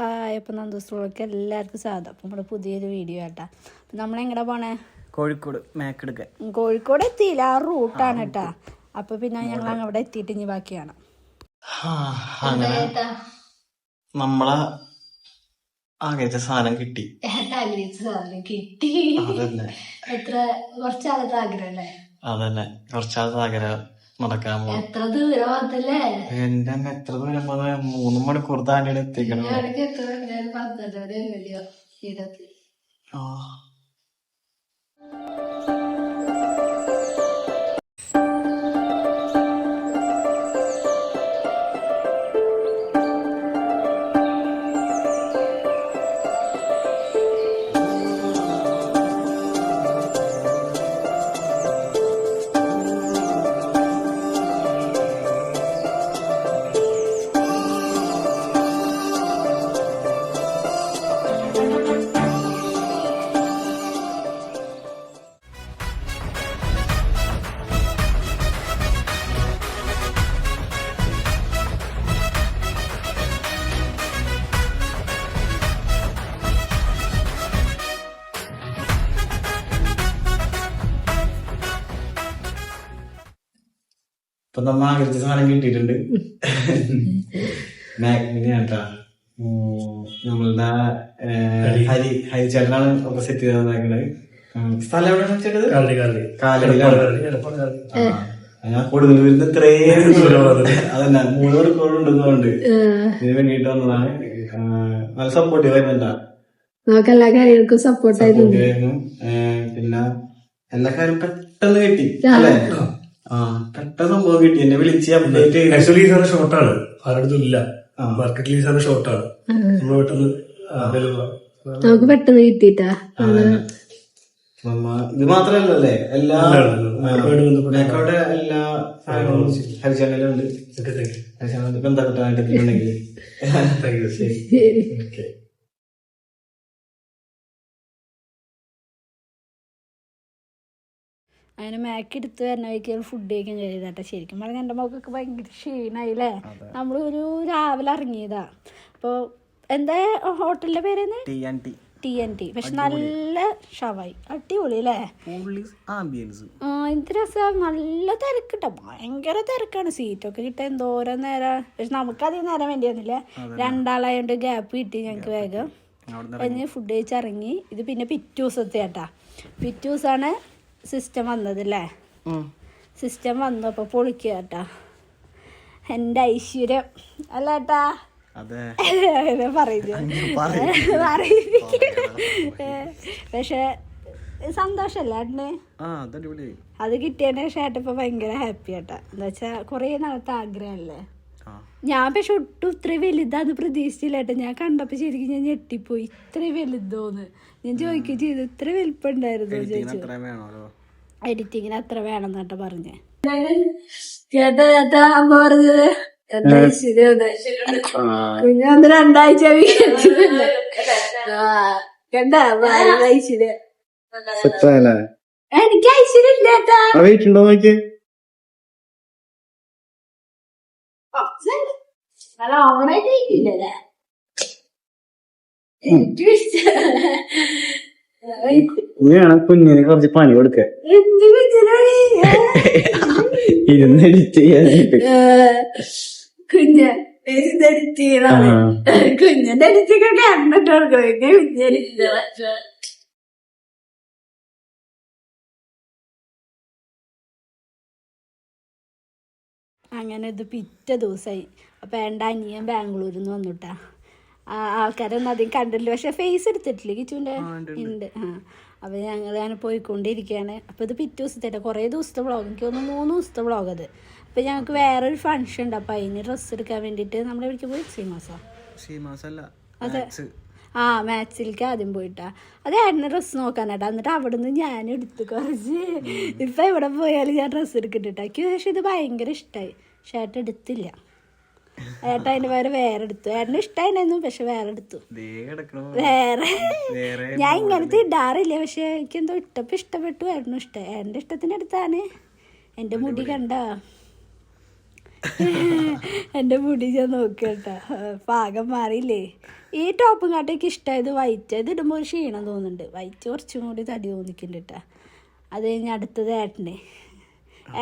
Hi അപ്പം നന്ദുസ്ട്രോൾക്ക് എല്ലാവർക്കും സ്വാഗതം. അപ്പം നമ്മുടെ പുതിയൊരു വീഡിയോ ആട്ടാ. അപ്പം നമ്മളെങ്ങടെ പോണേ? കോഴിക്കോട് മേക്കെടുക്കാൻ കോഴിക്കോട് എത്തിയില്ല. ആ റൂട്ടാണ് കേട്ടാ. അപ്പൊ പിന്നെ ഞങ്ങൾ അവിടെ എത്തിയിട്ട് ഇനി ബാക്കിയാണ്. അങ്ങനെ നമ്മളെ ആഗ്രഹിച്ച സാധനം കിട്ടി. കിട്ടി. അതന്നെ. എത്ര കുറച്ചാളത്തെ ആഗ്രഹം അല്ലേ? അതന്നെ. കുറച്ചാലത്തെ ആഗ്രഹം. നടക്കാൻ എത്ര ദൂരം വന്നല്ലേ? എന്റെ അമ്മ എത്ര ദൂരം പോന്ന മൂന്ന് മണിക്കൂർ താണ്ടി എത്തിക്കണം. പന്ത്രണ്ട് ഇരുപത്തി. ആ. നമ്മ ആഗ്രഹിച്ച സാധനം കിട്ടിയിട്ടുണ്ട്. കേട്ടാ നമ്മളുടെ ഹരി. ഹരിചേട്ടനാണ് ഒക്കെ സെറ്റ് ചെയ്ത് തന്നേക്കണത്. ഉം, സ്ഥലം എവിടെയാണ് ചേട്ടത്? ഞാൻ കൂടുതൽ വരുന്ന ഇത്രയും ദൂരം അതന്നെ മൂന്ന് മണിക്കൂർ ഉണ്ടെന്നുണ്ട് ഇതിന് വേണ്ടിട്ട് വന്നതാണ്. നല്ല സപ്പോർട്ടീവ് ആയിരുന്നല്ല നമുക്ക് എല്ലാ കാര്യങ്ങൾക്കും സപ്പോർട്ടായി സപ്പോർട്ടീവ് ആയിരുന്നു പിന്നെ എല്ലാ കാര്യം പെട്ടെന്ന് കിട്ടി അല്ലേ? ആ പെട്ടെന്ന് സംഭവം കിട്ടി. എന്നെ വിളിച്ച് അപ്ഡേറ്റ് ആക്ച്വലി ഈ ഷോർട്ടാണ് ആരുടെ ഇല്ല. മാർക്കറ്റ് ലീസാണ് ഷോർട്ടാണ് നമ്മൾ പെട്ടെന്ന്. നമുക്ക് പെട്ടെന്ന് കിട്ടിട്ടാ നമ്മ ഇത് മാത്രല്ലേ എല്ലാ മേക്കോടെ എല്ലാ സാധനങ്ങളും ഹരിചാനലുണ്ട്. ഹരിചാനൽ ബന്ധപ്പെട്ടായിട്ടുണ്ടെങ്കിൽ Thank അങ്ങനെ മാക്ക് എടുത്ത് വരുന്ന വഴിക്ക് ഫുഡ് കഴിക്കാൻ കഴിയതാട്ടെ ശരിക്കും പറഞ്ഞാൽ എന്റെ മക്കൾക്ക് ഭയങ്കര ക്ഷീണായില്ലേ? നമ്മൾ ഒരു രാവിലെ ഇറങ്ങിയതാ. അപ്പോൾ എന്താ ഹോട്ടലിന്റെ പേരെന്ന്? T N T T N T പക്ഷെ നല്ല ഷവായി. അടിപൊളി അല്ലേ? എന്ത് രസം. നല്ല തിരക്കിട്ട. ഭയങ്കര തിരക്കാണ്. സീറ്റൊക്കെ കിട്ടാൻ എന്തോരം നേരം. പക്ഷെ നമുക്ക് അധികം നേരം വേണ്ടി വന്നില്ല രണ്ടാളായോണ്ട് ഗ്യാപ്പ് കിട്ടി ഞങ്ങൾക്ക് വേഗം. കഴിഞ്ഞ് ഫുഡ് കഴിച്ചിറങ്ങി ഇത് പിന്നെ പിറ്റേ ദിവസത്തെ ആട്ടാ പിറ്റേ ദിവസമാണ് സിസ്റ്റം വന്നതല്ലേ? സിസ്റ്റം വന്നു അപ്പോൾ പൊളിക്കുക കേട്ടാ. എന്റെ ഐശ്വര്യം. അല്ല ഏട്ടാ? പക്ഷെ സന്തോഷല്ലേ ഏട്ടന്? അത് കിട്ടിയതിന് ശേഷം ഏട്ടൻ ഇപ്പൊ ഭയങ്കര ഹാപ്പി ആട്ടാ. എന്താ വെച്ചാ കൊറേ നാളത്തെ ആഗ്രഹമല്ലേ ആ ഞാൻ പക്ഷെ ഒട്ടും ഇത്ര വലുതാന്ന് പ്രതീക്ഷിച്ചില്ല കേട്ടോ. ഞാൻ കണ്ടപ്പോ ശരിക്കും ഞാൻ ഞെട്ടിപ്പോയി. ഇത്ര വലുതോന്ന്. ഞാൻ ചോദിക്കുകയും ചെയ്തു ഇത്ര വലുപ്പുണ്ടായിരുന്നു? ചോദിച്ചു. എഡിറ്റിങ്ങിന് അത്ര വേണം എന്നാട്ടോ പറഞ്ഞേ. അമ്മ പറഞ്ഞത് കുഞ്ഞൊന്ന് രണ്ടാഴ്ച. ആ, കണ്ടാ ഐശ്വര്യം എനിക്ക് ഐശ്വര്യ ഇല്ല നല്ല ഓവറായിട്ട് ഇല്ലല്ലേ ഏറ്റവും ഇഷ്ടം ഇങ്ങനെയാണ് കുഞ്ഞിന് കുറച്ച് പണി കൊടുക്ക ഇരുന്ന് എഡിറ്റ് ചെയ്യാനായിട്ട് കുഞ്ഞ് എഴുതടിച്ച് കുഞ്ഞിന്റെ അടിച്ചൊക്കെ കണ്ടിട്ട് കൊടുക്കണം. അങ്ങനെ ഇത് പിറ്റ ദിവസമായി അപ്പം എന്റെ അനിയൻ ബാംഗ്ലൂരിൽ നിന്ന് വന്നുട്ടാ ആൾക്കാരൊന്നും അധികം കണ്ടില്ല പക്ഷെ ഫേസ് എടുത്തിട്ടില്ല കിച്ചുവിന്റെ? ഉണ്ട് ആ അപ്പം ഞങ്ങൾ അങ്ങനെ പോയിക്കൊണ്ടിരിക്കുകയാണ് അപ്പോൾ ഇത് പിറ്റേ ദിവസത്തെ കുറേ ദിവസത്തെ വ്ളോഗ് എനിക്ക് തോന്നുന്നു മൂന്ന് ദിവസത്തെ വ്ളോഗ് അത്. അപ്പം ഞങ്ങൾക്ക് വേറൊരു ഫങ്ഷൻ ഉണ്ട്. അപ്പം അതിന് ഡ്രസ്സ് എടുക്കാൻ വേണ്ടിയിട്ട് നമ്മൾ എവിടേക്ക് പോയി? സീമാസോ ശ്രീമാസല്ല. അതെ. ആ മാത്സിലേക്ക് ആദ്യം പോയിട്ടാ. അത് ഏട്ടന് ഡ്രസ്സ് നോക്കാനാട്ടാ എന്നിട്ട് അവിടെ നിന്ന് ഞാൻ എടുത്തു കുറച്ച്. ഇപ്പം എവിടെ പോയാലും ഞാൻ ഡ്രസ്സ് എടുക്കണ്ടിട്ടാ എനിക്ക് പക്ഷെ ഇത് ഭയങ്കര ഇഷ്ടമായി പക്ഷെ ഏട്ടൻ എടുത്തില്ല. ഏട്ടൻ അതിന്റെ പേര് വേറെ എടുത്തു. ഏട്ടന് ഇഷ്ടമായിരുന്നു പക്ഷെ വേറെ എടുത്തു. വേറെ. വേറെ ഞാൻ ഇങ്ങനത്തെ ഇടാറില്ല പക്ഷെ എനിക്ക് എന്തോ ഇട്ടപ്പോ ഇഷ്ടപ്പെട്ടു ഏട്ടനും ഇഷ്ടം. ഏട്ടന്റെ ഇഷ്ടത്തിന് എടുത്താണ്. എന്റെ മുടി കണ്ട. എന്റെ മുടി ഞാൻ നോക്കട്ടോ പാകം മാറിയില്ലേ? ഈ ടോപ്പും കാട്ടേക്ക് ഇഷ്ടമായത് വൈറ്റ് ഇത് ഇടുമ്പോൾ ഒരു ക്ഷീണം തോന്നുന്നുണ്ട്. വൈറ്റ് കുറച്ചും കൂടി തടി തോന്നിക്കുന്നുണ്ട് കേട്ടാ. അത് കഴിഞ്ഞ് അടുത്തത് ഏട്ടനെ.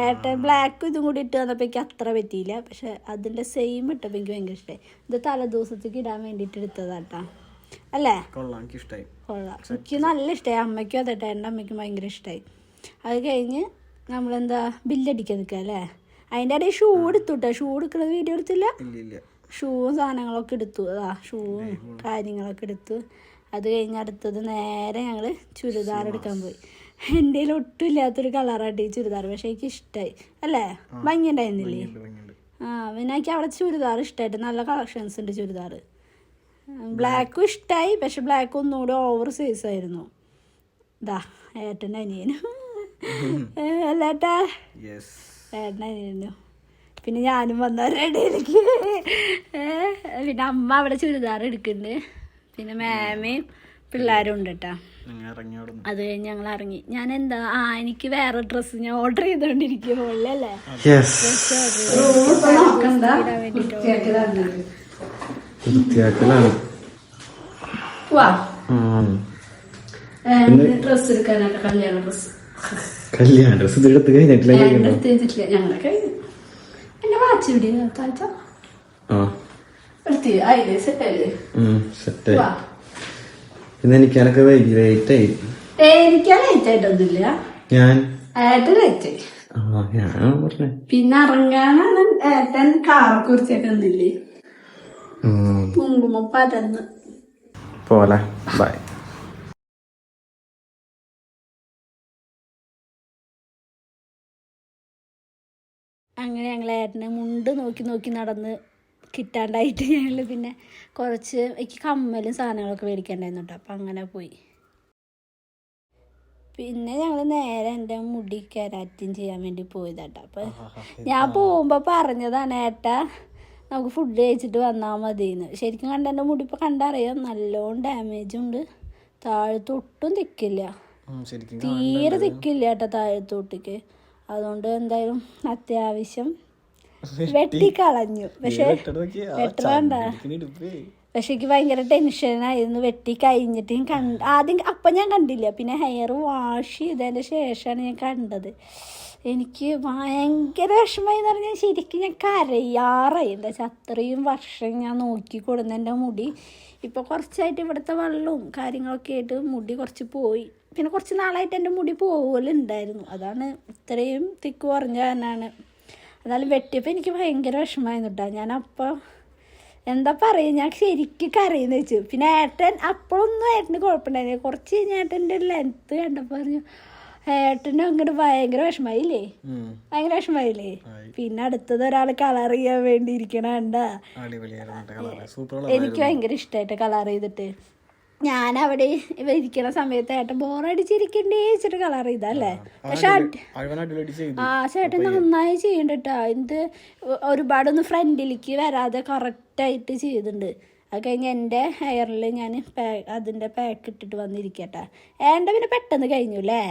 ഏട്ടൻ ബ്ലാക്ക് ഇതും കൂടി ഇട്ട് വന്നപ്പോൾ എനിക്ക് അത്ര പറ്റിയില്ല. പക്ഷെ അതിന്റെ സെയിം ഇട്ടപ്പോൾ എനിക്ക് ഭയങ്കര ഇഷ്ടമായി ഇത് തലേദിവസത്തേക്ക് ഇടാൻ വേണ്ടിയിട്ട് എടുത്തതാട്ടാ അല്ലേ? കൊള്ളാം എനിക്ക് നല്ല ഇഷ്ടമായി അമ്മയ്ക്കും അതെ എന്റെ അമ്മയ്ക്കും ഭയങ്കര ഇഷ്ടമായി അത് കഴിഞ്ഞ് നമ്മളെന്താ ബില്ലടിക്കാൻ നിൽക്കുക അല്ലേ? അതിന്റെ ഇടയിൽ ഷൂ എടുത്തു കേട്ടോ ഷൂ എടുക്കുന്നത് വീഡിയോ എടുത്തില്ല? ഷൂവും സാധനങ്ങളൊക്കെ എടുത്തു. അതാ ഷൂവും കാര്യങ്ങളൊക്കെ എടുത്തു. അത് കഴിഞ്ഞ് അടുത്തത് നേരെ ഞങ്ങൾ ചുരിദാർ എടുക്കാൻ പോയി. എന്റെ കയ്യിൽ ഒട്ടും ഇല്ലാത്തൊരു കളറായിട്ട് ഈ ചുരിദാർ പക്ഷേ എനിക്ക് ഇഷ്ടമായി അല്ലേ? ഭംഗി ഉണ്ടായിരുന്നില്ലേ ആ പിന്നെ എനിക്ക് അവിടെ ചുരിദാർ ഇഷ്ടമായിട്ട് നല്ല കളക്ഷൻസ് ഉണ്ട് ചുരിദാർ. ബ്ലാക്കും ഇഷ്ടമായി പക്ഷെ ബ്ലാക്ക് ഒന്നുകൂടി ഓവർ സൈസ് ആയിരുന്നു. ഇതാ ഏട്ടന്റെ അനിയനും. അല്ലേട്ടാ. അനിയനും പിന്നെ ഞാനും വന്നവരുടെ ഇടയിലേക്ക് പിന്നെ അമ്മ അവിടെ ചുരിദാർ എടുക്കുന്നുണ്ട്. പിന്നെ മാമയും പിള്ളേരും ഉണ്ട് കേട്ടോ. അത് കഴിഞ്ഞ് ഞങ്ങൾ ഇറങ്ങി. ഞാൻ എന്താ ആ എനിക്ക് വേറെ ഡ്രസ്സ് ഞാൻ ഓർഡർ ചെയ്തോണ്ടിരിക്കും വൃത്തിയാക്കലാണ് ഡ്രസ് എടുക്കാനായിട്ട് കല്യാണ ഡ്രസ് കല്യാണ ഡ്രസ് എടുത്ത് കഴിഞ്ഞിട്ടില്ല എന്റെ വാച്ച് താഴ്ച ആ പിന്നെ എനിക്ക് എനക്ക് ലേറ്റ് ആയി. എനിക്ക് ലേറ്റ് ആയിട്ടൊന്നുമില്ല. ഞാൻ? പിന്നെ ഇറങ്ങാനാണ് ഏട്ടൻ കാറെ കുറിച്ചൊക്കെ ഒന്നില്ലേ കുങ്കുമപ്പ കുങ്കുമം പോലെ ബൈ അങ്ങനെ ഞങ്ങൾ ഏട്ടനെ മുണ്ട് നോക്കി നോക്കി നടന്ന് കിട്ടാണ്ടായിട്ട് ഞങ്ങൾ പിന്നെ കുറച്ച് എനിക്ക് കമ്മലും സാധനങ്ങളൊക്കെ മേടിക്കണ്ടായിരുന്നു കേട്ടോ. അപ്പം അങ്ങനെ പോയി. പിന്നെ ഞങ്ങൾ നേരെ എന്റെ മുടി കരാറ്റിൻ ചെയ്യാൻ വേണ്ടി പോയതാട്ടോ അപ്പം ഞാൻ പോകുമ്പോൾ പറഞ്ഞതാണ് ഏട്ടാ നമുക്ക് ഫുഡ് കഴിച്ചിട്ട് വന്നാൽ മതിയെന്ന്. ശരിക്കും കണ്ട എന്റെ മുടി ഇപ്പോൾ കണ്ടറിയാം? നല്ലോണം ഡാമേജും ഉണ്ട്. താഴത്ത് ഒട്ടും തിക്കില്ല തീരെ തിക്കില്ല ഏട്ടാ താഴത്തോട്ടേക്ക്. അതുകൊണ്ട് എന്തായാലും അത്യാവശ്യം വെട്ടിക്കളഞ്ഞു. പക്ഷെ വെട്ടണ്ട പക്ഷെ എനിക്ക് ഭയങ്കര ടെൻഷനായിരുന്നു. വെട്ടി കഴിഞ്ഞിട്ട് ഞാൻ കണ്ട് ആദ്യം അപ്പം ഞാൻ കണ്ടില്ല. പിന്നെ ഹെയർ വാഷ് ചെയ്തതിന്റെ ശേഷമാണ് ഞാൻ കണ്ടത്. എനിക്ക് ഭയങ്കര വിഷമമായി എന്ന് പറഞ്ഞാൽ ശരിക്കും ഞാൻ കരയാറായി. എന്താ വെച്ചാൽ അത്രയും വർഷം ഞാൻ നോക്കി കൊടുന്ന എന്റെ മുടി. ഇപ്പോൾ കുറച്ചായിട്ട് ഇവിടുത്തെ വെള്ളവും കാര്യങ്ങളൊക്കെ ആയിട്ട് മുടി കുറച്ച് പോയി. പിന്നെ കുറച്ച് നാളായിട്ട് എന്റെ മുടി പോകലുണ്ടായിരുന്നു അതാണ് ഇത്രയും തിക്ക് കുറഞ്ഞ തന്നെയാണ് എന്നാലും വെട്ടിയപ്പോൾ എനിക്ക് ഭയങ്കര വിഷമായിരുന്നു കേട്ടോ ഞാൻ അപ്പോൾ എന്താ പറയുക ഞാൻ ശരിക്കും കറിയെന്ന് വെച്ചു. പിന്നെ ഏട്ടൻ അപ്പോഴൊന്നും ഏട്ടന് കുഴപ്പമുണ്ടായിരുന്നു കുറച്ച് കഴിഞ്ഞ് ഏട്ടന്റെ ലെങ്ത്ത് കണ്ടപ്പോൾ പറഞ്ഞു ഏട്ടനും അങ്ങോട്ട് ഭയങ്കര വിഷമായില്ലേ? ഭയങ്കര വിഷമായില്ലേ? പിന്നെ അടുത്തത് ഒരാൾ കളർ ചെയ്യാൻ വേണ്ടി ഇരിക്കണ കണ്ടാ. എനിക്ക് ഭയങ്കര ഇഷ്ടമായിട്ട് കളർ ചെയ്തിട്ട്. ഞാൻ അവിടെ ഇരിക്കണ സമയത്ത് ഏട്ടൻ ബോറടിച്ചിരിക്കണ്ടേ വെച്ചിട്ട് കളർ ചെയ്തല്ലേ പക്ഷെ ആ ചേട്ടൻ നന്നായി ചെയ്യണ്ട ഇത് ഒരുപാടൊന്നും ഫ്രണ്ടിലേക്ക് വരാതെ കറക്റ്റായിട്ട് ചെയ്തിട്ടുണ്ട്. അത് കഴിഞ്ഞ് എന്റെ ഹെയറിൽ ഞാൻ അതിന്റെ പാക്ക് ഇട്ടിട്ട് വന്നിരിക്കട്ടെ. ഏണ്ട പിന്നെ പെട്ടെന്ന് കഴിഞ്ഞു അല്ലേ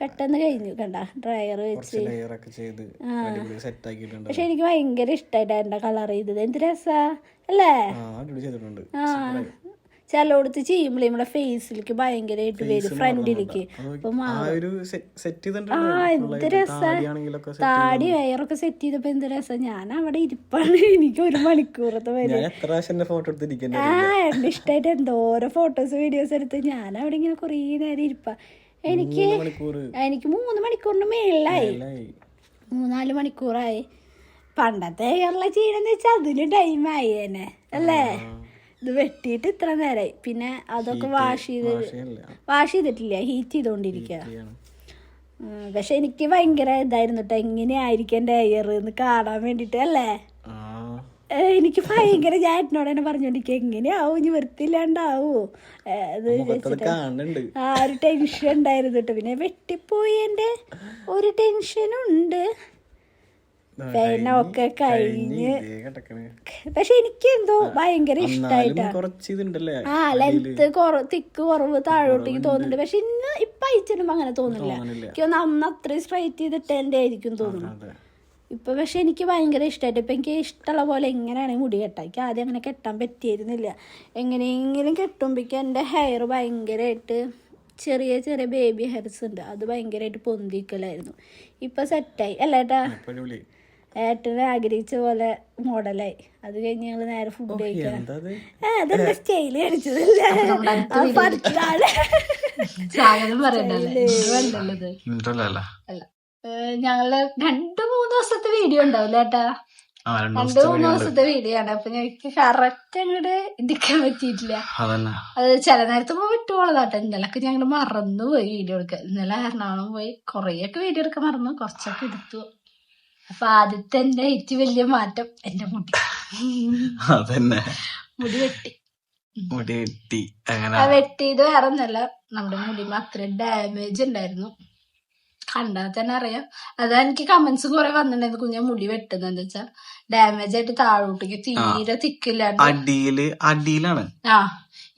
പെട്ടെന്ന് കഴിഞ്ഞു. കണ്ട ഡ്രയർ വെച്ച്. പക്ഷെ എനിക്ക് ഭയങ്കര ഇഷ്ടമായിട്ട് എന്റെ കളർ ചെയ്തത്. എന്ത് രസാ? അല്ലേ? ആ ചിലയിടത്ത് ചെയ്യുമ്പോൾ നമ്മുടെ ഫേസിലേക്ക് ഭയങ്കരമായിട്ട് വരും ഫ്രണ്ടിലേക്ക്. അപ്പൊ ആ എന്ത് രസാ. ചെയ്തിട്ടുണ്ടാണെങ്കിലൊക്കെ താടി വയറൊക്കെ സെറ്റ് ചെയ്തപ്പോ എന്ത് രസം. ഞാൻ അവിടെ ഇരിപ്പാണ്. എനിക്ക് ഒരു മണിക്കൂറത്തെ വരും. എന്റെ ആ എന്നെ ഇഷ്ടമായിട്ട് എന്തോരം ഫോട്ടോസ് വീഡിയോസ് എടുത്ത്. ഞാൻ അവിടെ ഇങ്ങനെ കുറേ നേരം ഇരിപ്പാ. എനിക്ക് എനിക്ക് മൂന്ന് മണിക്കൂറിന് മേളിലായി. മൂന്നാൽ മണിക്കൂറായി. പണ്ടത്തെ കേരള ചെയ്യണമെന്ന് വെച്ചാൽ അതിന് ടൈമായി തന്നെ അല്ലേ? ഇത് വെട്ടിയിട്ട് ഇത്ര നേരമായി പിന്നെ അതൊക്കെ വാഷ് ചെയ്ത് വാഷ് ചെയ്തിട്ടില്ല. ഹീറ്റ് ചെയ്തുകൊണ്ടിരിക്കുക പക്ഷെ എനിക്ക് ഭയങ്കര ഇതായിരുന്നു കേട്ടോ എങ്ങനെയായിരിക്കും എന്റെ എയർ എന്ന് കാണാൻ വേണ്ടിട്ട് അല്ലേ? എനിക്ക് ഭയങ്കര ഞാൻ എന്നോട് തന്നെ പറഞ്ഞോണ്ടിരിക്കുക എങ്ങനെയാവും? ഇനി വൃത്തിയില്ലാണ്ടാവോ? അത് ആ ഒരു ടെൻഷൻ ഉണ്ടായിരുന്നു കേട്ടോ പിന്നെ വെട്ടിപ്പോയി എന്റെ ഒരു ടെൻഷനും പിന്നെ ഒക്കെ കഴിഞ്ഞ്. പക്ഷെ എനിക്ക് എന്തോ ഭയങ്കര ഇതുണ്ടല്ലേ? ആ ലെങ്ത് തിക്ക് കുറവ് താഴോട്ടേക്ക് തോന്നുന്നുണ്ട്. പക്ഷെ ഇന്ന് ഇപ്പൊ അയച്ചിടുമ്പോ അങ്ങനെ തോന്നുന്നില്ല. തോന്നണില്ല. എനിക്ക് ഒന്ന് അന്ന് അത്രയും സ്ട്രൈറ്റ് ചെയ്തിട്ട് എന്റെ ആയിരിക്കും തോന്നുന്നു ഇപ്പൊ പക്ഷെ എനിക്ക് ഭയങ്കര ഇഷ്ടമായിട്ട് ഇപ്പൊ എനിക്ക് ഇഷ്ടമുള്ള പോലെ എങ്ങനെയാണ് മുടി കെട്ടാൻ എനിക്ക് ആദ്യം അങ്ങനെ കെട്ടാൻ പറ്റിയിരുന്നില്ല. എങ്ങനെയെങ്കിലും കെട്ടുമ്പോഴേക്കും എന്റെ ഹെയർ ഭയങ്കരമായിട്ട് ചെറിയ ചെറിയ ബേബി ഹെയർസ് ഉണ്ട്. അത് ഭയങ്കരമായിട്ട് പൊന്തിക്കലായിരുന്നു. ഇപ്പൊ സെറ്റായി അല്ല ഏട്ടാ? അടിപൊളി. ഏട്ടനെ ആഗ്രഹിച്ച പോലെ മോഡലായി. അത് കഴിഞ്ഞ് ഞങ്ങൾ നേരെ ഫുഡ് കഴിക്കണം എന്താ അത്? ആ, അതെന്റെ സ്റ്റൈൽ ഞങ്ങൾ രണ്ടു മൂന്ന് ദിവസത്തെ വീഡിയോ ഉണ്ടാവില്ല ഏട്ടാ? രണ്ടു മൂന്ന് ദിവസത്തെ വീഡിയോ ആണ്. അപ്പൊ ഞങ്ങൾക്ക് കറക്റ്റ് അങ്ങോട്ട് ഇരിക്കാൻ പറ്റിയിട്ടില്ല. അത് ചില നേരത്ത് പോയി വിട്ടുപോളതാട്ടെ ഇന്നലൊക്കെ ഞങ്ങൾ മറന്നു പോയി വീഡിയോ എടുക്കാൻ. ഇന്നലെ എറണാകുളം പോയി കുറേയൊക്കെ വീഡിയോ എടുക്കാൻ മറന്നു. കുറച്ചൊക്കെ എടുത്തു. അപ്പൊ ആദ്യത്തെ എന്റെ ഏറ്റവും വലിയ മാറ്റം എന്റെ മുടി. അതന്നെ. മുടി വെട്ടി. മുടി വെട്ടി. അങ്ങനെ വെട്ടിയത് വേറെ ഒന്നല്ല നമ്മുടെ മുടിമ അത്ര ഡാമേജ് ഉണ്ടായിരുന്നു. കണ്ടാൽ തന്നെ അറിയാം. അതാ എനിക്ക് കമന്റ്സ് കുറെ വന്നിട്ടുണ്ടായിരുന്നു. കുഞ്ഞ മുടി വെട്ടുന്നത് വെച്ചാ ഡാമേജ് ആയിട്ട് താഴോട്ടേക്ക് തീരെ തിക്കില്ല അടിയിൽ അടിയിലാണ്. ആ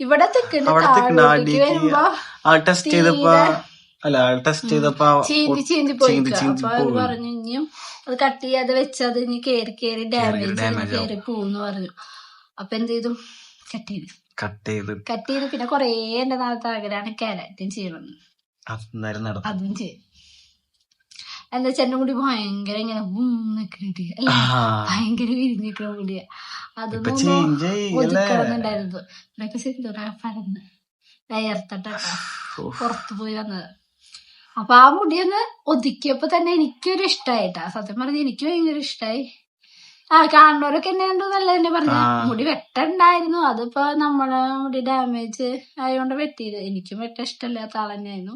ഇവിടെ തിക്കുണ്ട്. താഴോട്ടേക്ക് വരുമ്പോ ടെസ്റ്റ് ചെയ്തപ്പോ അല്ല ടെസ്റ്റ് ചെയ്തപ്പോ ചീന്തി ചീന്തി പോയി അപ്പൊ പറഞ്ഞു ഇനിയും അത് കട്ട് ചെയ്യാതെ വെച്ചത് ഇനി കേറി കേറി ഡാമേജ് കയറി കേറി പോന്ന് പറഞ്ഞു. അപ്പൊ എന്ത് ചെയ്തു? കട്ട് ചെയ്തു. കട്ട് ചെയ്തു. കട്ട് ചെയ്തു പിന്നെ കൊറേ എന്റെ നാളത്തെ ആഗ്രഹമാണ് കാരാറ്റും ചെയ്യണം അതും ചെയ്യും എന്താ വെച്ചാൽ എന്റെ മുടി ഭയങ്കര ഇങ്ങനെ നിക്കണിട്ട് ഭയങ്കര വിരിഞ്ഞിക്കണ മുടിയാ അതൊന്നും ഒതുക്കണമെന്നുണ്ടായിരുന്നു. പരന്ന് പുറത്തു പോയി വന്നത്. അപ്പൊ ആ മുടിയൊന്ന് ഒതുക്കിയപ്പോ തന്നെ എനിക്കൊരു ഇഷ്ടായിട്ടാ. സത്യം പറഞ്ഞ എനിക്ക് ഭയങ്കര ഇഷ്ടായി. ആ കാണുന്നവരൊക്കെ എന്നെ കണ്ടു നല്ല തന്നെ പറഞ്ഞു? മുടി വെട്ടണ്ടായിരുന്നു. അതിപ്പോ നമ്മളെ മുടി ഡാമേജ് ആയതുകൊണ്ട് വെട്ടിയത്. എനിക്കും വെട്ട ഇഷ്ടമില്ലാത്ത ആൾ തന്നെയായിരുന്നു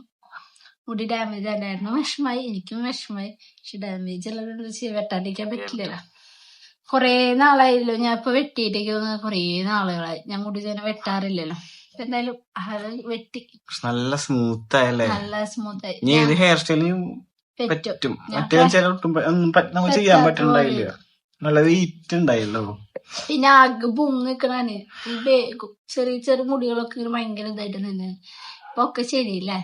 മുടി ഡാമേജ് തന്നെയായിരുന്നു. വിഷമായി. എനിക്കും വിഷമായി. പക്ഷെ ഡാമേജ് ഉള്ളത് വെട്ടാണ്ടിരിക്കാൻ പറ്റില്ലല്ലോ. കൊറേ നാളായില്ലോ. ഞാൻ ഇപ്പൊ വെട്ടിയിട്ടേക്ക് കൊറേ നാളുകളായി. ഞാൻ മുടി തന്നെ വെട്ടാറില്ലല്ലോ. എന്തായാലും അത് വെട്ടി നല്ല സ്മൂത്ത് ആയല്ലേ? നല്ല സ്മൂത്ത് ആയി. ഇനി ഏത് ഹെയർ സ്റ്റൈലിനും പറ്റും. മറ്റേ ചില ഒട്ടും നമുക്ക് ചെയ്യാൻ പറ്റണ്ടായില്ല നല്ല വെയിറ്റ് ഉണ്ടായല്ലോ. പിന്നെ ആകെ പൊങ്ങി നിക്കണാന് ഈ ചെറിയ ചെറിയ മുടികളൊക്കെ ഭയങ്കര ഇതായിട്ട് തന്നെ ഇപ്പൊ ഒക്കെ ശരിയില്ലേ?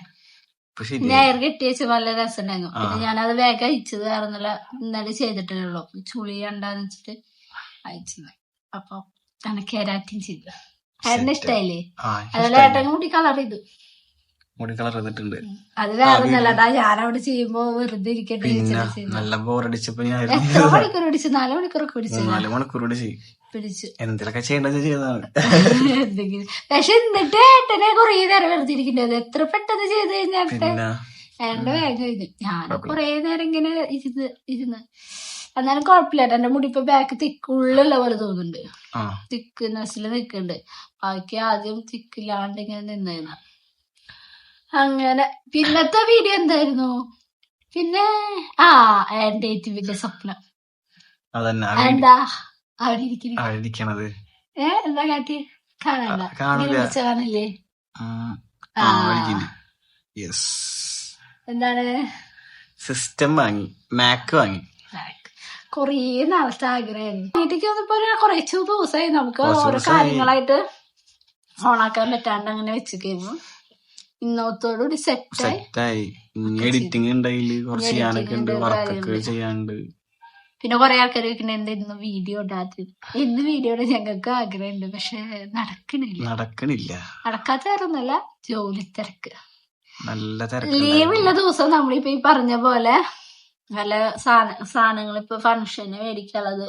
നെയർ കെട്ടി വെച്ച നല്ല രസമുണ്ടായിരുന്നു. പിന്നെ ഞാനത് വേഗം അയച്ചത് കാരണല്ല ഇന്നലെ ചെയ്തിട്ടില്ലല്ലോ ചുളി കണ്ടാന്ന് വെച്ചിട്ട് അയച്ചത് അപ്പൊ അങ്ങനെ കേരാറ്റിൻ ചെയ്തു ഹെയറിന് ഇഷ്ടായില്ലേ? അതുപോലെ ഏട്ടൻ മുടി കളർ ചെയ്തു മുടി കളർ ചെയ്തിട്ടുണ്ട് അത് വേറെ ഒന്നല്ലടാ ഞാനവിടെ ചെയ്യുമ്പോ വെറുതെ ഇരിക്കട്ടെ. നല്ല ബോറടിച്ചപ്പോ ഞാൻ എത്ര മണിക്കൂർ പിടിച്ചു? നാല് മണിക്കൂറൊക്കെ പിടിച്ചു. മൂന്നാൽ മണിക്കൂർ ചെയ്യും പിടിച്ചു. എന്തെങ്കിലുമൊക്കെ ചെയ്യേണ്ടത് ചെയ്തതാണ്. എന്തെങ്കിലും. പക്ഷെ എന്നിട്ട് ഏട്ടനെ കൊറേ നേരം വെറുതെ ഇരിക്കേണ്ടത് എത്ര പെട്ടെന്ന് ചെയ്ത് കഴിഞ്ഞാൽ ഏട്ടന്റെ വേഗം കഴിഞ്ഞു. ഞാൻ കൊറേ നേരം ഇങ്ങനെ ഇരുന്ന് ഇരുന്ന്. എന്നാലും കുഴപ്പമില്ല. എന്റെ മുടി ഇപ്പൊ ബാക്ക് തിക്കുള്ള പോലെ തോന്നുന്നുണ്ട്. ആ. നസിൽ നിക്കുന്നുണ്ട് ബാക്കി ആദ്യം തിക്കില്ലാണ്ട് ഇങ്ങനെ നിന്നായിരുന്നു അങ്ങനെ. പിന്നത്തെ വീഡിയോ എന്തായിരുന്നു? പിന്നെ ആ എന്റെ ഏറ്റുവിന്റെ സ്വപ്നം. എന്താ? അവിടെ ഏ എന്താ കാട്ടി? കാണില്ല. എന്താണ്? സിസ്റ്റം വാങ്ങി. മാക്ക് വാങ്ങി. കൊറേ നാളത്തെ ആഗ്രഹമായിരുന്നു. വീട്ടിലേക്ക് വന്നപ്പോ കുറച്ച് ദിവസമായി നമുക്ക് ഓരോ കാര്യങ്ങളായിട്ട് ഓണാക്കാൻ പറ്റാണ്ട് അങ്ങനെ വെച്ചിരിക്കുന്നു. ഇന്നത്തോടുകൂടി സെറ്റായി. എഡിറ്റിംഗ് കുറച്ച് ചെയ്യാനൊക്കെ ഉണ്ട് വർക്കൊക്കെ. ചെയ്യാണ്ട്. പിന്നെ കൊറേ ആൾക്കാർ വെക്കുന്നുണ്ട് ഇന്ന് വീഡിയോ ഇടാത്ത ഇന്ന് വീഡിയോ ഞങ്ങൾക്ക് ആഗ്രഹമുണ്ട് പക്ഷെ നടക്കണില്ല. നടക്കണില്ല. നടക്കാത്ത കാരണമല്ല ജോലി തിരക്ക്. നല്ല ലീവ് ഉള്ള ദിവസം നമ്മളിപ്പോ ഈ പറഞ്ഞ പോലെ വല്ല സാധന സാധനങ്ങൾ ഇപ്പൊ ഫംഗ്ഷന് മേടിക്കാനുള്ളത്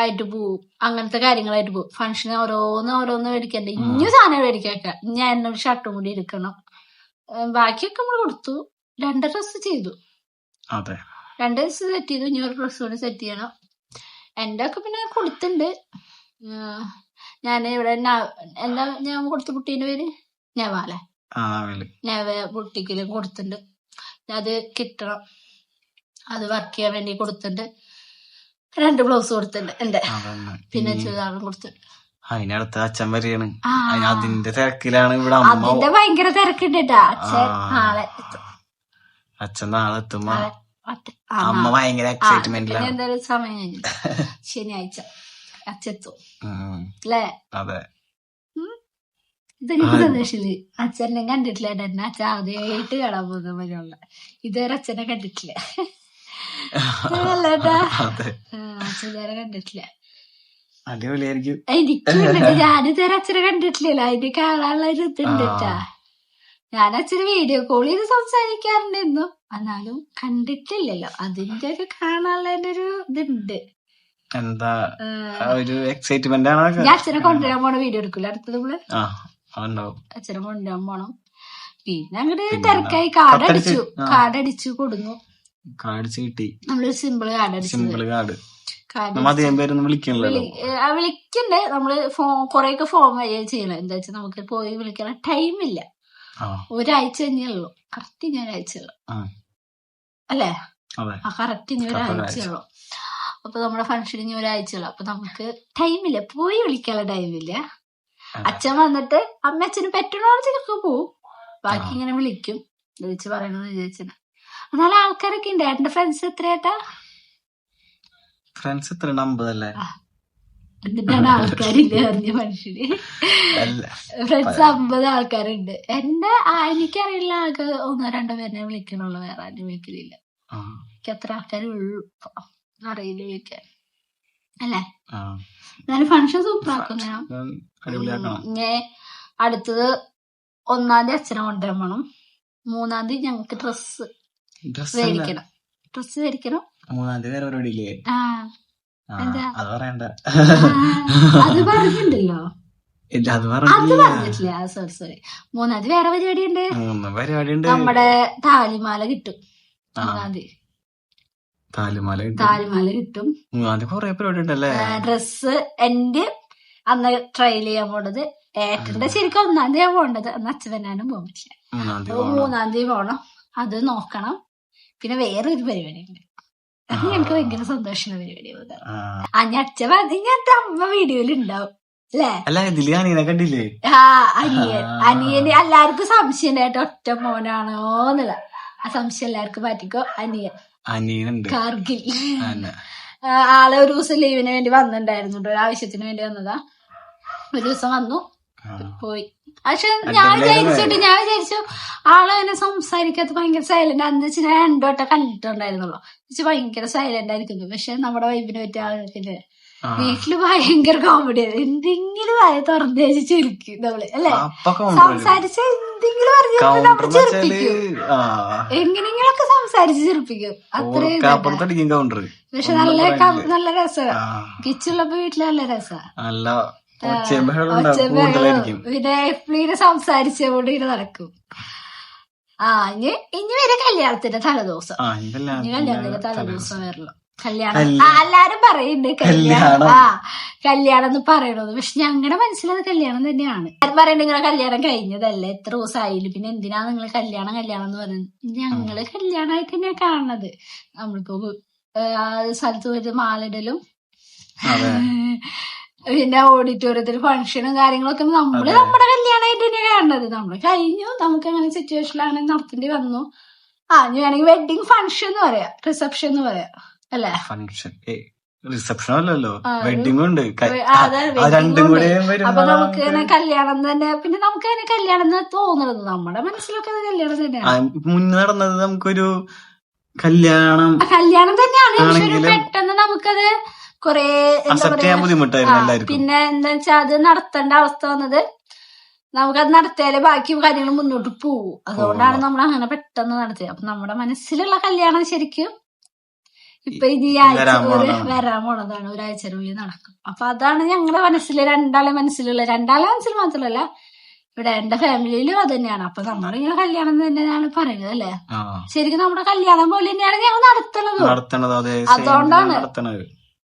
ആയിട്ട് പോവും. അങ്ങനത്തെ കാര്യങ്ങളായിട്ട് പോവും. ഫംഗ്ഷന് ഓരോന്ന് ഓരോന്ന് മേടിക്കണ്ട ഇനി സാധനം മേടിക്കാക്ക എന്നെ എന്നൊരു ഷർട്ടും കൂടി എടുക്കണം. ബാക്കിയൊക്കെ നമ്മൾ കൊടുത്തു. രണ്ട് ഡ്രസ്സ് ചെയ്തു. അതെ. രണ്ട് ഡ്രസ്സ് സെറ്റ് ചെയ്തു. ഇനി ഒരു ഡ്രസ്സ് കൂടി സെറ്റ് ചെയ്യണം. എന്റെ ഒക്കെ പിന്നെ കൊടുത്തുണ്ട്. ഞാൻ ഇവിടെ എന്താ ഞാൻ കൊടുത്ത കുട്ടീന്റെ പേര്? നവാലെ. നവ ബുട്ടിക്കിലും കൊടുത്തിട്ടുണ്ട് അത് കിട്ടണം. അത് വർക്ക് ചെയ്യാൻ വേണ്ടി കൊടുത്തിട്ടുണ്ട്. രണ്ട് ബ്ലൗസ് കൊടുത്തിട്ടുണ്ട് എന്റെ പിന്നെ ചുരിദാറും കൊടുത്തിട്ടുണ്ട് അതിനടുത്ത് അച്ഛൻ വരികയാണ്. അതിന്റെ തിരക്കിലാണ് ഇവിടെ അതിന്റെ ഭയങ്കര തിരക്കുണ്ട് അച്ഛൻ. നാളെ എത്തുമ്പോ അമ്മ ഭയങ്കര എക്സൈറ്റ്മെന്റിലാണ് എന്തായാലും സമയം. ശനിയാഴ്ച. അച്ഛെത്തും അല്ലേ അതെ. ഇതെനിക്ക് അച്ഛനെ കണ്ടിട്ടില്ല എന്നെ അച്ഛൻ ആദ്യമായിട്ട് കാണാൻ പോകുന്ന പോലെയുള്ള. ഇതുവരെ അച്ഛനെ കണ്ടിട്ടില്ല. കണ്ടിട്ടില്ല. അടിപൊളിയായിരിക്കും. എനിക്ക് ഞാനിതുവരെ അച്ഛനെ കണ്ടിട്ടില്ലല്ലോ അതിന്റെ കാണാനുള്ള ഒരു ഇതുണ്ട് ഞാൻ അച്ഛന് വീഡിയോ കോൾ ചെയ്ത് സംസാരിക്കാറുണ്ടായിരുന്നു എന്നാലും കണ്ടിട്ടില്ലല്ലോ. അതിന്റെ ഒരു കാണാനുള്ള ഒരു ഇതുണ്ട്. എന്താ ഒരു എക്സൈറ്റ്മെന്റ് ആണ്? ഞാൻ അച്ഛനെ കൊണ്ടുവരാൻ പോണ വീഡിയോ എടുക്കില്ല അടുത്തത് നമ്മൾ? അച്ഛനെ കൊണ്ടുവരാൻ പോണം. പിന്നെ അങ്ങോട്ട് തിരക്കായി. കാർഡ് അടിച്ചു. കാർഡ് അടിച്ചു കൊടുന്നു. കാർഡ് കിട്ടി. നമ്മളൊരു സിമ്പിൾ കാർഡ് അടിച്ചത്. Simple card. കാർഡ് നമ്മ അധികം പേരൊന്നും വിളിക്കണല്ലോ വിളിക്കണ്ടേ. നമ്മൾ കൊറേ കൊറേയൊക്കെ ഫോം വഴിയാ ചെയ്യണം. എന്താ വെച്ചാൽ നമുക്ക് പോയി വിളിക്കണ ടൈം ഇല്ല. ഒരാഴ്ച തന്നെയുള്ളൂ കറക്റ്റ് ഇനി ഒരാഴ്ച അല്ലേ? ആ കറക്റ്റ് ഇനി Correct ഒരാഴ്ച ഉള്ളു. അപ്പൊ നമ്മുടെ ഫംഗ്ഷൻ ഇനി ഒരാഴ്ച ഉള്ളു. അപ്പൊ നമുക്ക് ടൈമില്ല പോയി വിളിക്കാനുള്ള ടൈമില്ല ഇല്ല. അച്ഛൻ വന്നിട്ട് അമ്മ അച്ഛന് പറ്റണോടത്തേക്കൊക്കെ പോവും. ബാക്കി ഇങ്ങനെ വിളിക്കും. വിളിച്ച് പറയണെന്ന് വിചാരിച്ചത്. എന്നാലും ആൾക്കാരൊക്കെ ഉണ്ട്. എന്റെ ഫ്രണ്ട്സ് എത്രയാട്ടാ? ഫ്രണ്ട്സ് എത്ര അമ്പതല്ലേ എന്നിട്ടാണ് ആൾക്കാരില്ല അറിഞ്ഞ മനുഷ്യര്? ഫ്രണ്ട്സ് അമ്പത് ആൾക്കാരുണ്ട്. എന്റെ എനിക്കറിയില്ല. ആകെ ഒന്നോ രണ്ടോ പേരെ വിളിക്കണുള്ളൂ. വേറെ ആരും വിളിക്കലില്ല. എനിക്ക് അത്ര ആൾക്കാരെ ഉള്ളു. അറിയില്ല വിളിക്കാൻ അല്ലേ? എന്നാലും ഫങ്ഷൻ സൂപ്പർ ആക്കും ഞാൻ അടുത്തത് ഒന്നാം തീയതി അച്ഛനെ കൊണ്ടുവരാൻ പോണം മൂന്നാം തീയതി ഞങ്ങൾക്ക് ഡ്രസ്സ് ഡ്രസ് ധരിക്കണം ഡ്രസ്സ് മേടിക്കണം മൂന്നാം തീയതി വരെ പരിപാടി ഇല്ലേ ആ ആ, അത് പറയണ്ട അത് പറഞ്ഞിട്ടുണ്ടല്ലോ അത് പറഞ്ഞിട്ടില്ല. സോറി സോറി മൂന്നാം തീയതി വേറെ പരിപാടി ഉണ്ട് പരിപാടി ഉണ്ട് നമ്മുടെ താലിമാല കിട്ടും. മൂന്നാം തീയതി താലിമാല താലിമാല കിട്ടും. മൂന്നാം തീയതി കൊറേ പരിപാടി ഉണ്ടല്ലേ ഡ്രസ് എന്റെ അന്ന് ട്രയൽ ചെയ്യാൻ പോണത് ഏട്ടന്റെ ശരിക്കും ഒന്നാം തീയതി പോകേണ്ടത്. അന്ന് അച്ഛനാനും പോകാൻ പറ്റില്ല. മൂന്നാം തീയതി പോണം. അത് നോക്കണം. പിന്നെ വേറൊരു പരിപാടി ഉണ്ട് അത് ഞങ്ങൾക്ക് ഭയങ്കര സന്തോഷമുള്ള പരിപാടി ആ. ഞാൻ അച്ഛൻ പറഞ്ഞ അമ്മ വീഡിയോയിൽ ഉണ്ടാവും. അല്ലേ? ഇതിൽ കണ്ടില്ലേ? ആ അനിയൻ. അനിയന് എല്ലാവർക്കും സംശയം ഉണ്ടായിട്ട് ഒറ്റ മോനാണോന്നുള്ള ആ സംശയം എല്ലാവർക്കും പറ്റിക്കോ? അനിയൻ. അനിയനുണ്ട്. കാർഗിൽ. ആളെ ഒരു ദിവസം ലീവിന് വേണ്ടി വന്നിട്ടുണ്ടായിരുന്നു ട്ടോ. ഒരു ആവശ്യത്തിന് വേണ്ടി വന്നതാ. ഒരു ദിവസം വന്നു. പോയി. പക്ഷെ ഞാൻ വിചാരിച്ചിട്ട് ഞാൻ വിചാരിച്ചു ആൾ അങ്ങനെ സംസാരിക്കാത്ത ഭയങ്കര സൈലന്റ് അന്ന് വെച്ച് ഞാൻ രണ്ടു വട്ടം കണ്ടിട്ടുണ്ടായിരുന്നുള്ളൂ. വെച്ച് ഭയങ്കര സൈലന്റ് ആയിരിക്കുന്നു. പക്ഷെ നമ്മുടെ വൈബിന് പറ്റിയ ആൾക്കാര് വീട്ടിൽ ഭയങ്കര കോമഡിയാണ് എന്തെങ്കിലും ആയ തുറന്നു ചിരിക്കും നമ്മൾ അല്ലെ? സംസാരിച്ച എന്തെങ്കിലും അറിഞ്ഞിട്ട് ചിരിപ്പിക്കും. ആ. എങ്ങനെയെങ്കിലൊക്കെ സംസാരിച്ച് ചിരിപ്പിക്കും. അത്രയും പക്ഷെ നല്ല നല്ല രസമാണ് ആ. കിച്ചുള്ളപ്പോ വീട്ടിൽ നല്ല രസമാണ് പിന്നെ എപ്പോഴും സംസാരിച്ചുകൊണ്ട് ഇങ്ങനെ നടക്കും. ആ ഇനി ഇനി വരെ കല്യാണത്തിന്റെ തലേദിവസം. ഇനി കല്യാണത്തിന്റെ തലേദിവസം വരല്ലോ. കല്യാണം. എല്ലാരും പറയുന്നുണ്ട് കല്യാണം. ആ കല്യാണം എന്ന് പറയണത്. പക്ഷെ ഞങ്ങളുടെ മനസ്സിലത് കല്യാണം തന്നെയാണ്. പറയണ്ട നിങ്ങളെ കല്യാണം കഴിഞ്ഞതല്ലേ? എത്ര ദിവസം ആയില്ല പിന്നെ എന്തിനാ നിങ്ങൾ കല്യാണം കല്യാണം എന്ന് പറയുന്നത്? ഞങ്ങൾ കല്യാണമായിട്ട് തന്നെയാ കാണുന്നത് നമ്മളിപ്പോ സ്ഥലത്ത് പോയിട്ട് മാലിടലും പിന്നെ ഓഡിറ്റോറിയത്തിൽ ഫങ്ഷനും കാര്യങ്ങളൊക്കെ നമ്മൾ നമ്മുടെ കല്യാണമായിട്ട് തന്നെ കണ്ടത് നമ്മൾ കഴിഞ്ഞു. നമുക്ക് അങ്ങനെ സിറ്റുവേഷനിലാണ് നടത്തേണ്ടി വന്നു. ആ ഇനി വേണമെങ്കിൽ വെഡിങ് ഫംഗ്ഷൻ എന്ന് പറയാം. റിസപ്ഷൻ എന്ന് പറയാം. അല്ലേ? ഫങ്ഷൻ റിസപ്ഷൻ അല്ലല്ലോ. വെഡിങ് ഉണ്ട്. രണ്ടും കൂടെ അപ്പൊ നമുക്ക് കല്യാണം തന്നെ പിന്നെ നമുക്ക് അതിന് കല്യാണം തോന്നുന്നത് നമ്മുടെ മനസ്സിലൊക്കെ അത് കല്യാണം തന്നെയാണ്. മുന്നേ നടന്നത് നമുക്കൊരു കല്യാണം കല്യാണം തന്നെയാണ്. പക്ഷെ പെട്ടെന്ന് നമുക്കത് കൊറേ പിന്നെ എന്താ വെച്ചാൽ അത് നടത്തേണ്ട അവസ്ഥ വന്നത് നമുക്കത് നടത്തിയാലേ ബാക്കി കാര്യങ്ങൾ മുന്നോട്ട് പോകും അതുകൊണ്ടാണ് നമ്മൾ അങ്ങനെ പെട്ടെന്ന് നടത്തിയത്. അപ്പൊ നമ്മുടെ മനസ്സിലുള്ള കല്യാണം ശരിക്കും ഇപ്പൊ ഇനി ഈ ആഴ്ച വരാൻ പോണതാണ്. ഒരാഴ്ച ഉള്ളിൽ നടക്കും. അപ്പൊ അതാണ് ഞങ്ങളുടെ മനസ്സിൽ രണ്ടാളെ മനസ്സിലുള്ള രണ്ടാളെ മനസ്സിൽ മാത്രമല്ല ഇവിടെ എന്റെ ഫാമിലിയിലും അത് തന്നെയാണ്. അപ്പൊ നമ്മളിങ്ങനെ കല്യാണം തന്നെയാണ് പറയുന്നത് അല്ലേ? ശരിക്കും നമ്മുടെ കല്യാണം പോലെ തന്നെയാണ് ഞങ്ങൾ നടത്തണത് അതേ. അതുകൊണ്ടാണ്.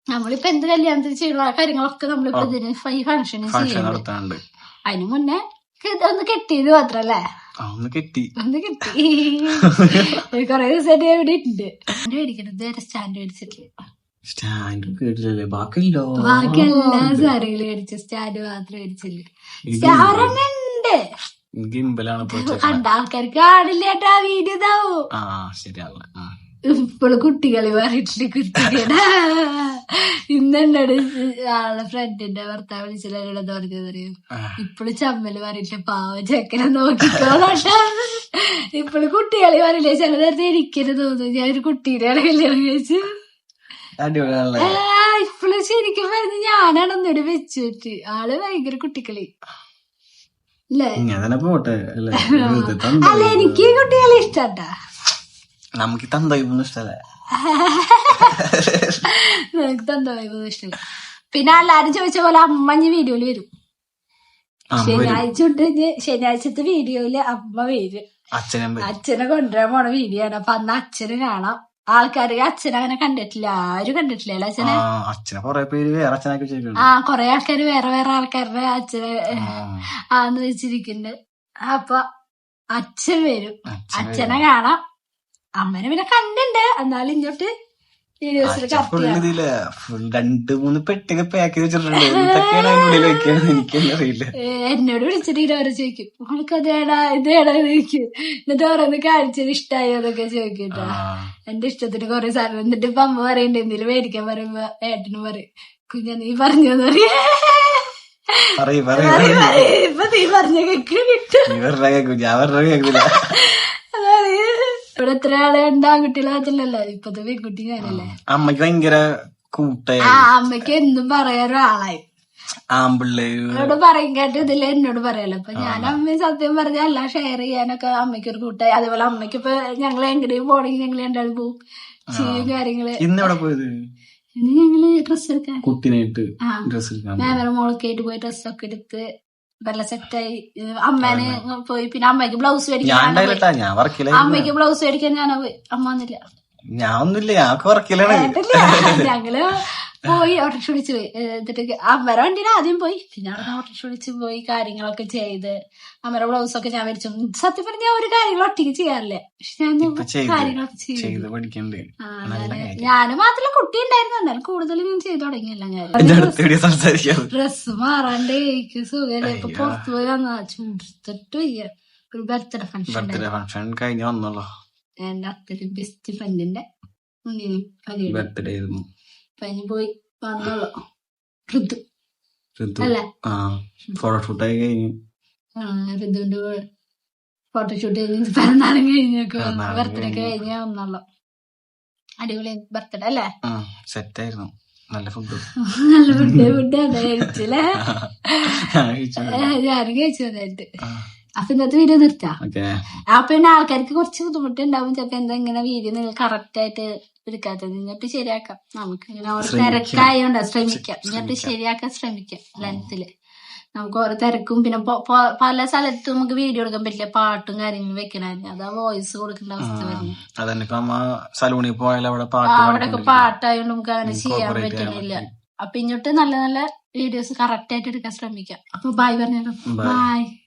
നമ്മളിപ്പോ എന്ത് കല്യാണത്തിന് ചെയ്യുള്ള കാര്യങ്ങളൊക്കെ നമ്മളിപ്പോ ഇതിന് ഈ ഫംഗ്ഷന് ഫംഗ്ഷൻ നടത്താണ്ട് നടത്താനുണ്ട്. അതിന് മുന്നേ ഒന്ന് കെട്ടിയത് മാത്രല്ലേ? ഒന്ന് കെട്ടി. ഒന്ന് കെട്ടി. കൊറേ ദിവസമായിട്ട് ഇവിടെ ഉണ്ട് സ്റ്റാൻഡ് മേടിക്കണത് സ്റ്റാൻഡ് മേടിച്ചിട്ടില്ല. സ്റ്റാൻഡ് കേട്ടില്ലല്ലേ ബാക്കിയല്ലോ ബാക്കി എല്ലാ സാരികളും മേടിച്ചു സ്റ്റാൻഡ് മാത്രം മേടിച്ചില്ല? സ്റ്റാറന്നെ ഉണ്ട്. ഗിംബലാണ്. കണ്ട കാണില്ല കേട്ടാ വീഡിയോ ഇതാവും. ആ ഇപ്പോൾ കുട്ടികളെ പറഞ്ഞിട്ടില്ല കുട്ടികളുടെ ഇന്ന് എന്നോട് ആളെ ഫ്രണ്ടിന്റെ ഭർത്താവ് വിളിച്ചില്ല എന്നോട് എന്താ പറഞ്ഞത് അറിയോ? ഇപ്പഴും ചമ്മൽ പറഞ്ഞിട്ട് പാവ ചെക്കനെ നോക്കിക്കോളട്ടെ ഇപ്പഴും കുട്ടികളെ പറയില്ലേ ചില നേരത്തെ എനിക്കെന്നെ തോന്നുന്നു. ഞാൻ ഒരു കുട്ടീനെയാണ് കല്യാണം കഴിച്ചു ഇപ്പഴും ശരിക്കും പറഞ്ഞ ഞാനാണ് ഒന്നുകൂടി വെച്ചിട്ട്. ആൾ ഭയങ്കര കുട്ടിക്കളി. പോട്ടെ അല്ലേ? എനിക്ക് കുട്ടികളെ ഇഷ്ടാട്ടാ നമുക്ക് തന്തയൊന്നും ഇഷ്ടല്ലേ എനിക്ക് എന്തോ ഇഷ്ടമില്ല. പിന്നെ എല്ലാരും ചോദിച്ച പോലെ അമ്മഞ്ഞ് വീഡിയോയിൽ വരും. ശനിയാഴ്ച ഉണ്ടെങ്കിൽ ശനിയാഴ്ചത്തെ വീഡിയോയിൽ അമ്മ വരും. അച്ഛനും കൊണ്ടുവരാൻ പോണ വീഡിയോ ആണ്. അപ്പൊ അന്ന് അച്ഛന് കാണാം. ആൾക്കാര് അച്ഛനെ അങ്ങനെ കണ്ടിട്ടില്ല. ആരും കണ്ടിട്ടില്ല അല്ലെ അച്ഛനെ? അച്ഛനെ കൊറേ പേര് വേറെ ആ കൊറേ ആൾക്കാര് വേറെ വേറെ ആൾക്കാരുടെ അച്ഛനെ ആന്ന് വെച്ചിരിക്കുന്നുണ്ട്. അപ്പൊ അച്ഛൻ വരും. അച്ഛനെ കാണാം. അമ്മനെ പിന്നെ കണ്ടിണ്ട്. എന്നാലും ഇങ്ങോട്ട് ഫുൾ രണ്ട് മൂന്ന് പെട്ടിക പാക്ക് ചെയ്ത് വെച്ചിട്ടുണ്ട് എന്തൊക്കെയാണ് അതിന്റെ ഉള്ളിൽ വെക്കുന്നത് എനിക്കൊന്നും അറിയില്ല എന്നോട് വിളിച്ചിട്ട് ഇങ്ങനെ ചോദിക്കും. അവൾക്ക് അതേടാ ഇതേടാ ചോദിക്കും. എന്നിട്ട് ഓരോന്ന് കാണിച്ചത് ഇഷ്ടായോ എന്നൊക്കെ ചോദിക്കട്ടോ എന്റെ ഇഷ്ടത്തിന് കൊറേ സാധനം എന്നിട്ട് ഇപ്പൊ അമ്മ പറയണ്ട എന്തെങ്കിലും മേടിക്കാൻ പറയുമ്പോ ഏട്ടന് പറയും. കുഞ്ഞ നീ പറഞ്ഞു പറയാ. ഇപ്പൊ നീ പറഞ്ഞ കേക്ക് കിട്ടും ഞാൻ പറഞ്ഞ കേൾക്കില്ല അതാണ് ഇവിടെ എത്ര ആളെ ഉണ്ട് ആൺകുട്ടികളെ മാത്രല്ലല്ലോ? ഇപ്പത്തെ പെൺകുട്ടി ഞാനല്ലേ അമ്മയ്ക്ക് ഭയങ്കര കൂട്ടായി. ആ അമ്മയ്ക്ക് എന്നും പറയാൻ ഒരാളായി. ആമ്പിള്ളേര്. എന്നോട് പറയും കേട്ട് ഇതിൽ എന്നോട് പറയാലോ അപ്പൊ ഞാൻ അമ്മയും സത്യം പറഞ്ഞ എല്ലാം ഷെയർ ചെയ്യാനൊക്കെ അമ്മയ്ക്ക് ഒരു കൂട്ടായി. അതേപോലെ അമ്മയ്ക്ക് ഇപ്പൊ ഞങ്ങൾ എങ്ങനെയും പോണെങ്കിൽ ഞങ്ങൾ രണ്ടാളും പോവും. ചെയ്യും കാര്യങ്ങൾ. ഇന്ന് എവിടെ പോയത്? ഇനി ഞങ്ങൾ ഡ്രസ് എടുക്കാൻ. കുട്ടിനായിട്ട് ആ. ഡ്രസ് എടുക്കാൻ മാമര മോളൊക്കെ ആയിട്ട് പോയി ഡ്രസ്സൊക്കെ എടുത്ത് നല്ല സെറ്റായി അമ്മേനെ പോയി. പിന്നെ അമ്മയ്ക്ക് ബ്ലൗസ് ഞാൻ മേടിക്കാൻ ഞാൻ അമ്മയ്ക്ക് ബ്ലൗസ് മേടിക്കാൻ ഞാൻ പോയി അമ്മ വന്നില്ല. ഞാൻ ഒന്നുമില്ല. ഞാൻ വർക്കിലാണ് ഞങ്ങൾ പോയി ഓട്ടോറിക്ഷ വിളിച്ച് പോയി. എന്നിട്ട് അമ്മര വണ്ടിയിൽ ആദ്യം പോയി. പിന്നെ അവിടെ ഓട്ടോറിക്ഷ വിളിച്ച് പോയി കാര്യങ്ങളൊക്കെ ചെയ്ത്. അമ്മയുടെ ബ്ലൗസ് ഒക്കെ ഞാൻ മേടിച്ചു സത്യം പറഞ്ഞ ഞാൻ ഒരു കാര്യങ്ങൾ ഒറ്റയ്ക്ക് ചെയ്യാറില്ല. പക്ഷെ ഞാൻ കാര്യങ്ങളൊക്കെ ചെയ്തു. ഞാൻ മാത്രമല്ല കുട്ടി ഉണ്ടായിരുന്നു എന്നാലും കൂടുതലും ഞാൻ ചെയ്തു തുടങ്ങിയല്ല എല്ലാം ഞാൻ അടുത്ത് എവിടെയാ സംസാരിക്കാറ് ഡ്രസ് മാറാണ്ടേ എനിക്ക് സുഖല്ലേ? ഇപ്പൊ. പുറത്തു പോയി വന്നാ ചൂടിത്തിട്ട് വയ്യ. ഒരു ബർത്ത്ഡേ ഫംഗ്ഷൻ ബർത്ത്ഡേ ഫംഗ്ഷൻ കഴിഞ്ഞ് വന്നല്ലോ എന്റെ അത്തരം ബെസ്റ്റ് ഫ്രണ്ടിന്റെ ബർത്ത്ഡേ ആയിരുന്നു. അപ്പൊ അതിന് പോയി വന്നോളൂ. ഋതു. ഋതു. അല്ലേ? ആ ഫോട്ടോഷൂട്ടായി കഴിഞ്ഞു. ആ, ഋതുവിന്റെ ഫോട്ടോഷൂട്ട് കഴിഞ്ഞ് പിറന്നാളും കഴിഞ്ഞൊക്കെ പിറന്നാളും ബർത്ത്ഡേ ഒക്കെ വന്നല്ലോ കഴിഞ്ഞ വന്നോളൂ. അടിപൊളി ബർത്ത്ഡേ അല്ലേ? സെറ്റ് ആയിരുന്നു. നല്ല ഫുഡ് നല്ല ഫുഡ് ഫുഡ് അതായിരിക്കും ഞാനും കഴിച്ചു അതായിട്ട് അപ്പൊ ഇന്നത്തെ വീഡിയോ നിർത്താം. അപ്പൊ പിന്നെ ആൾക്കാർക്ക് കുറച്ച് ബുദ്ധിമുട്ടുണ്ടാവും. ചിലപ്പോ എന്താ ഇങ്ങനെ വീഡിയോ നിങ്ങൾ കറക്റ്റ് ആയിട്ട് എടുക്കാത്തത്. ഇങ്ങോട്ട് ശരിയാക്കാം. നമുക്ക് ഇങ്ങനെ ഓരോ ശ്രമിക്കാം. തിരക്കായോണ്ട് ശ്രമിക്കാം. ഇങ്ങോട്ട്. ശരിയാക്കാൻ ശ്രമിക്കാം. ലെങ്ത്തിൽ നമുക്ക് ഓരോ തിരക്കും. പിന്നെ പല സ്ഥലത്തും നമുക്ക് വീഡിയോ എടുക്കാൻ പറ്റില്ല. പാട്ടും കാര്യങ്ങളും വെക്കണായിരുന്നു അതാ വോയിസ് കൊടുക്കേണ്ട അവസ്ഥ വരുന്നു അതന്നെ. ഇപ്പൊ അമ്മ സലൂണിൽ പോയാൽ അവിടെ പാട്ട് അവിടെയൊക്കെ പാട്ടായോണ്ട് നമുക്ക് അങ്ങനെ ചെയ്യാൻ പറ്റണില്ല. അപ്പൊ ഇങ്ങോട്ട് നല്ല നല്ല വീഡിയോസ് കറക്റ്റ് ആയിട്ട് എടുക്കാൻ ശ്രമിക്കാം. അപ്പൊ ബൈ പറഞ്ഞു ബായ് ബൈ